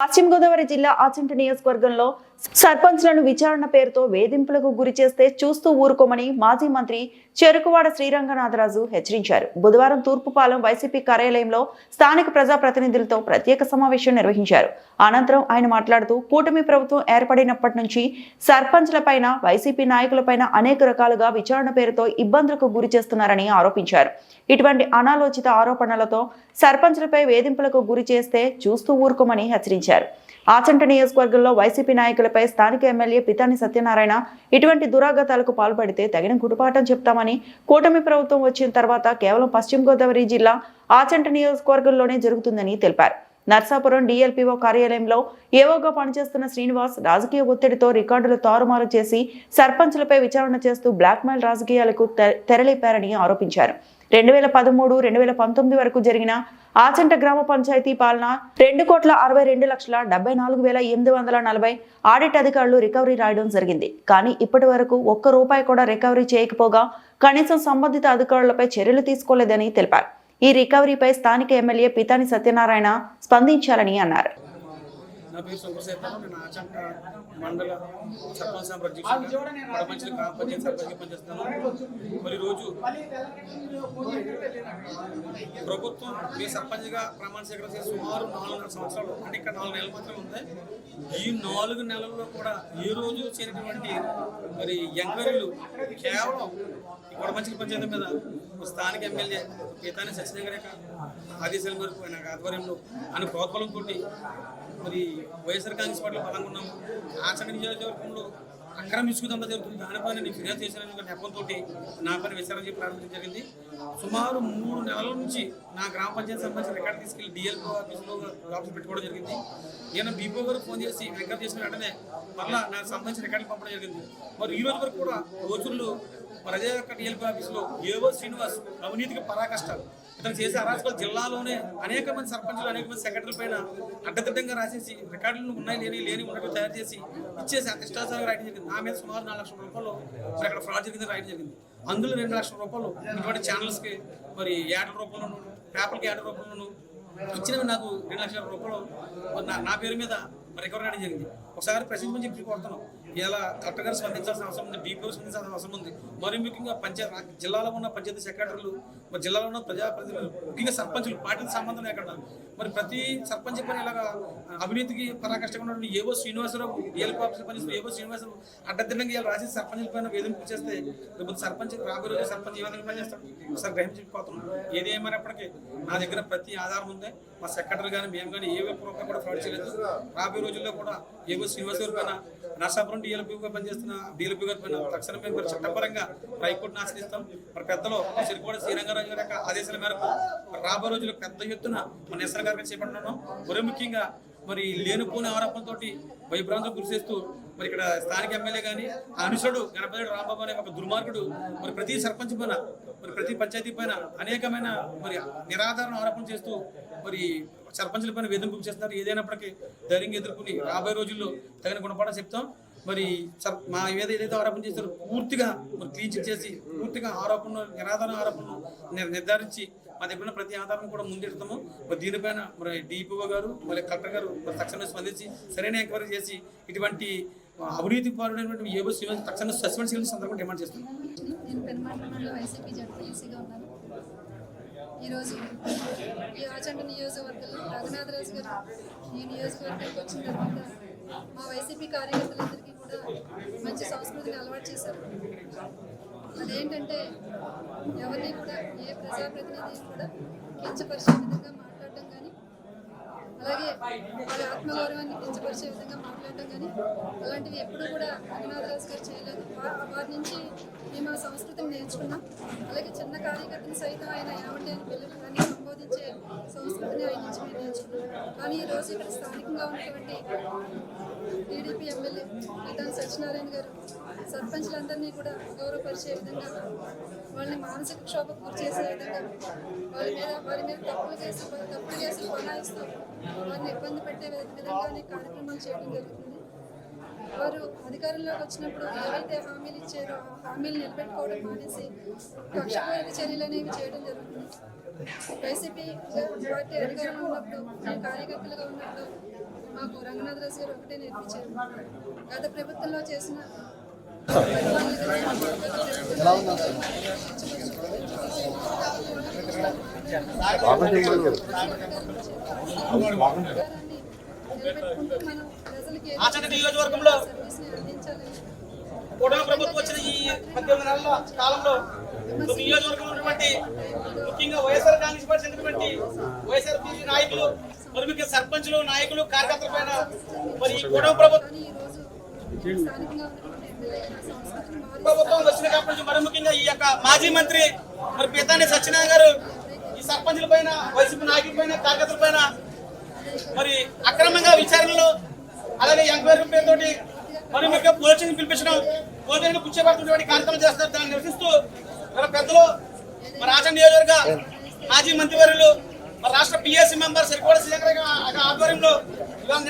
పశ్చిమ గోదావరి జిల్లా ఆచంట నియోజకవర్గంలో సర్పంచ్లను విచారణ పేరుతో వేధింపులకు గురి చేస్తే చూస్తూ ఊరుకోమని మాజీ మంత్రి చెరుకువాడ శ్రీరంగనాథరాజు హెచ్చరించారు. బుధవారం తూర్పుపాలెం వైసీపీ కార్యాలయంలో స్థానిక ప్రజాప్రతినిధులతో ప్రత్యేక సమావేశం నిర్వహించారు. అనంతరం ఆయన మాట్లాడుతూ కూటమి ప్రభుత్వం ఏర్పడినప్పటి నుంచి సర్పంచ్లపైన వైసీపీ నాయకులపైన అనేక రకాలుగా విచారణ పేరుతో ఇబ్బందులకు గురి చేస్తున్నారని ఆరోపించారు. ఇటువంటి అనాలోచిత ఆరోపణలతో సర్పంచ్లపై వేధింపులకు గురి చేస్తే చూస్తూ ఊరుకోమని హెచ్చరించారు. ఆచంట నియోజకవర్గంలో వైసీపీ నాయకులపై స్థానిక ఎమ్మెల్యే పితాని సత్యనారాయణ ఇటువంటి దురాఘాతాలకు పాల్పడితే తగిన గుడిపాఠం చెప్తామని కూటమి ప్రభుత్వం వచ్చిన తర్వాత కేవలం పశ్చిమ గోదావరి జిల్లా ఆచంట నియోజకవర్గంలోనే జరుగుతుందని తెలిపారు. నర్సాపురం డిఎల్పిఓ కార్యాలయంలో ఏవోగా పనిచేస్తున్న శ్రీనివాస్ రాజకీయ ఒత్తిడితో రికార్డులు తారుమారు చేసి సర్పంచ్లపై విచారణ చేస్తూ బ్లాక్మెయిల్ రాజకీయాలకు తెరలేపారని ఆరోపించారు. రెండు వేల పదమూడు రెండు వేల పంతొమ్మిది వరకు జరిగిన ఆచంట గ్రామ పంచాయతీ పాలన రెండు కోట్ల అరవై రెండు లక్షల డెబ్బై నాలుగు వేల ఎనిమిది వందల నలభై ఆడిట్ అధికారులు రికవరీ రాయడం జరిగింది. కానీ ఇప్పటి వరకు ఒక్క రూపాయి కూడా రికవరీ చేయకపోగా కనీసం సంబంధిత అధికారులపై చర్యలు తీసుకోలేదని తెలిపారు. ఈ రికవరీపై స్థానిక ఎమ్మెల్యే పితాని సత్యనారాయణ స్పందించాలని అన్నారు. నా పేరు సుబ్రసేత నేను ఆచంక మండల సర్పంచ్ సంఘం గ్రామ పంచాయతీ సర్పంచ్ పనిచేస్తున్నాను మరి రోజు ప్రభుత్వం మీ సర్పంచ్గా ప్రమాణ స్వీకారం చేసి సుమారు నాలుగున్నర సంవత్సరాలు అంటే ఇక్కడ నాలుగు నెలలు మాత్రమే ఉంది. ఈ నాలుగు నెలల్లో కూడా ఏ రోజు చేరినటువంటి మరి ఎంక్వైరీలు కేవలం ఈ వడమంచిలి పంచాయతీ మీద స్థానిక ఎమ్మెల్యే పీతాని సత్యనారాయణ ఆదేశాల మేరకు ఆయన ఆధ్వర్యంలో ఆయన ప్రోత్బలంతో మరి వైఎస్ఆర్ కాంగ్రెస్ పార్టీలో బలంగా ఉన్నాము ఆచరణ నియోజకవర్గంలో అక్రమ ఇసుకుదండ జరుగుతుంది దానిపైన నేను ఫిర్యాదు చేశానని నెపంతో నా పైన విచారణ చేసి ప్రారంభించడం జరిగింది. సుమారు మూడు నెలల నుంచి నా గ్రామ పంచాయతీ సంబంధించిన రికార్డు తీసుకెళ్ళి డిఎల్ ఆఫీస్లో ఆఫీస్ పెట్టుకోవడం జరిగింది. నేను బీపో గారు ఫోన్ చేసి ఎంకరేజ్ చేసిన వెంటనే మళ్ళీ నాకు సంబంధించిన రికార్డులు పంపడం జరిగింది. మరి ఈ రోజు వరకు కూడా రోజుల్లో ప్రజా యొక్క డిఎల్పీ ఆఫీస్లో ఏవో శ్రీనివాస్ అవినీతికి పరాకష్టాలు ఇతను చేసే అరాచకాలు జిల్లాలోనే అనేక మంది సర్పంచులు అనేక మంది సెక్రటరీ పైన అడ్డదిడ్డంగా రాసేసి రికార్డులు ఉన్నాయి లేని లేని ఉన్నట్టు తయారు చేసి ఇచ్చేసి అతిష్టాచారం రాయడం జరిగింది. నా మీద సుమారు నాలుగు లక్షల రూపాయలు మరి అక్కడ ఫ్రాడ్ జరిగింది రాయడం జరిగింది. అందులో రెండు లక్షల రూపాయలు ఇటువంటి ఛానల్స్కి మరి యాడ్ రూపంలోనూ పేపర్కి యాడ్ రూపంలోను ఇచ్చినవి నాకు రెండు లక్షల రూపాయలు. నా పేరు మీద మరి రికవర్ జరిగింది. ఒకసారి ప్రశ్నించమని చెప్పి కొడుతున్నాం ఇలా కలెక్టర్ గారు స్పందించాల్సిన అవసరం ఉంది డీపీ స్పందించాల్సిన అవసరం ఉంది. మరి ముఖ్యంగా పంచాయతీ జిల్లాలో ఉన్న పంచాయతీ సెక్రటరీలు మరి జిల్లాలో ఉన్న ప్రజాప్రతినిధులు ముఖ్యంగా సర్పంచులు పార్టీకి సంబంధం లేకుండా మరి ప్రతి సర్పంచ్ పని ఇలాగా అవినీతికి పరాకష్టంగా ఉన్న ఏవో శ్రీనివాసరావు డిఎల్పీ ఆఫీసర్ పనిచేస్తున్న ఏవో శ్రీనివాసరావు అడ్డదిడ్డంగా ఇలా రాసి సర్పంచుల పైన వేధింపు చేస్తే లేకపోతే సర్పంచ్ రాబోయే రోజు సర్పంచ్ ఏ విధంగా పనిచేస్తాడు ఒకసారి గ్రహించిపోతున్నాం ఏది ఏమైనప్పటికీ నా దగ్గర ప్రతి ఆధారం ఉంది. మా సెక్రటరీ కానీ మేము కానీ ఏ రూపాయి కూడా ఫ్రాడ్ చేయలేదు. రాబోయే రోజుల్లో కూడా ఏవో శ్రీనివాస్ పైన నర్సాపురం డిఎల్పీగా పనిచేస్తున్న డిఎల్పీ గారి పైన తక్షణమే మరి చట్టపరంగా హైకోర్టును ఆశ్రయిస్తాం. మరి పెద్దలో సిరికోడ శ్రీరంగారాజు గారి యొక్క ఆదేశాల మేరకు రాబో రోజుల్లో పెద్ద ఎత్తున మన ఎస్ఆర్ గారికి చేపట్టున్నాం మరి ముఖ్యంగా మరి లేనిపోని ఆరోపణతో భయభ్రాంతులు గురి చేస్తూ మరి ఇక్కడ స్థానిక ఎమ్మెల్యే కానీ ఆ అనుషుడు గణపతి రాంబాబు అనే ఒక దుర్మార్గుడు మరి ప్రతి సర్పంచ్ పైన మరి ప్రతి పంచాయతీ పైన అనేకమైన మరి నిరాధారణ ఆరోపణ చేస్తూ మరి సర్పంచుల పైన వేధింపులు చేస్తున్నారు ఏదైనప్పటికీ ధైర్యం ఎదుర్కొని రాబోయే రోజుల్లో తగిన గుణపాఠం చెప్తాం. మరి మా ఏదో ఏదైతే ఆరోపణ చేస్తారో పూర్తిగా మరి క్లీన్ చిట్ చేసి పూర్తిగా ఆరోపణలు నిరాధారణ ఆరోపణలు నిర్ధారించి మా దగ్గర ప్రతి ఆధారం కూడా ముందెడతాము. మరి దీనిపైన మరి డిపిఓ గారు మరి కలెక్టర్ గారు మరి తక్షణమే స్పందించి సరైన ఎంక్వైరీ చేసి ఇటువంటి అవినీతి పాల్గొనేటువంటి ఏవో శ్రీనివాస్ తక్షణ సస్పెండ్ చేయాలని సందర్భంగా డిమాండ్ చేస్తున్నాం నేను పెనుమండలంలో వైసీపీ జడ్పీఎస్సీగా ఉన్నాను ఈరోజు ఈ ఆచండ నియోజకవర్గంలో రఘునాథరాజు గారు ఈ నియోజకవర్గానికి వచ్చిన తర్వాత మా వైసీపీ కార్యకర్తలందరికీ కూడా మంచి సంస్కృతిని అలవాటు చేశారు. అదేంటంటే ఎవరిని కూడా ఏ ప్రజాప్రతినిధి కూడా కించపరిచే విధంగా మాట్లాడటం కానీ అలాగే వారి ఆత్మగౌరవాన్ని కించపరిచే విధంగా మాట్లాడటం కానీ అలాంటివి ఎప్పుడూ కూడా రఘునాథరాజు గారు చేయలేదు. వారి నుంచి మేము ఆ సంస్కృతిని నేర్చుకున్నాం. అలాగే చిన్న కార్యకర్తను సైతం ఆయన ఏమంటే అని పిల్లలు కానీ సంబోధించే సంస్కృతిని ఆయన నుంచి మేము నేర్చుకున్నాం. కానీ ఈ రోజు ఇక్కడ స్థానికంగా ఉన్నటువంటి టీడీపీ ఎమ్మెల్యే విధాన్ సత్యనారాయణ గారు సర్పంచ్లందరినీ కూడా గౌరవపరిచే విధంగా వాళ్ళని మానసిక క్షోభకు గురి చేసే విధంగా వాళ్ళ మీద వారి మీద తప్పులు కేసు తప్పులు కేసులు కొనాయిస్తూ వారిని ఇబ్బంది పెట్టే విధంగానే కార్యక్రమాలు చేయడం జరుగుతుంది. వారు అధికారంలోకి వచ్చినప్పుడు ఏవైతే హామీలు ఇచ్చారో ఆ హామీలు నిలబెట్టుకోవడం మానేసి కక్షపూరిత చర్యలు అనేవి చేయడం జరుగుతుంది. వైసీపీ పార్టీ అధికారంలో ఉన్నప్పుడు కార్యకర్తలుగా ఉన్నప్పుడు మాకు రంగనాథరాజు గారు ఒకటే నేర్పించారు. గత ప్రభుత్వంలో చేసిన పరిపాలన ఆచంట నియోజకవర్గంలో సర్వీస్ని కూటమి ప్రభుత్వం వచ్చిన ఈ పద్దెనిమిది నెలల కాలంలో ఈ నియోజకవర్గంలో ఉన్నటువంటి ముఖ్యంగా వైఎస్ఆర్ కాంగ్రెస్ పార్టీ చెందినటువంటి వైఎస్ఆర్ నాయకులు మరి ముఖ్యంగా సర్పంచులు నాయకులు కార్యకర్తల పైన మరి ఈ కూటమి ప్రభుత్వం ప్రభుత్వం వచ్చిన కాప్పటి నుంచి మరి ముఖ్యంగా ఈ యొక్క మాజీ మంత్రి మరి పితాని సత్యనారాయణ గారు ఈ సర్పంచుల పైన వైసీపీ నాయకుల పైన కార్యకర్తల పైన మరి అక్రమంగా విచారణలు అలాగే ఎంక్వైరీ పేరుతో మరి మీకు పోలీసులను పిలిపించడం పోలీసులను కూర్చోబెడుతున్నటువంటి కార్యక్రమం చేస్తారు దాన్ని నిరసిస్తూ మన పెద్దలు మన ఆచరణ నియోజకవర్గ మాజీ మంత్రివర్యులు మన రాష్ట్ర పిఎస్సి మెంబర్ సరికోడ శ్రీలంక ఆధ్వర్యంలో ఇవాళ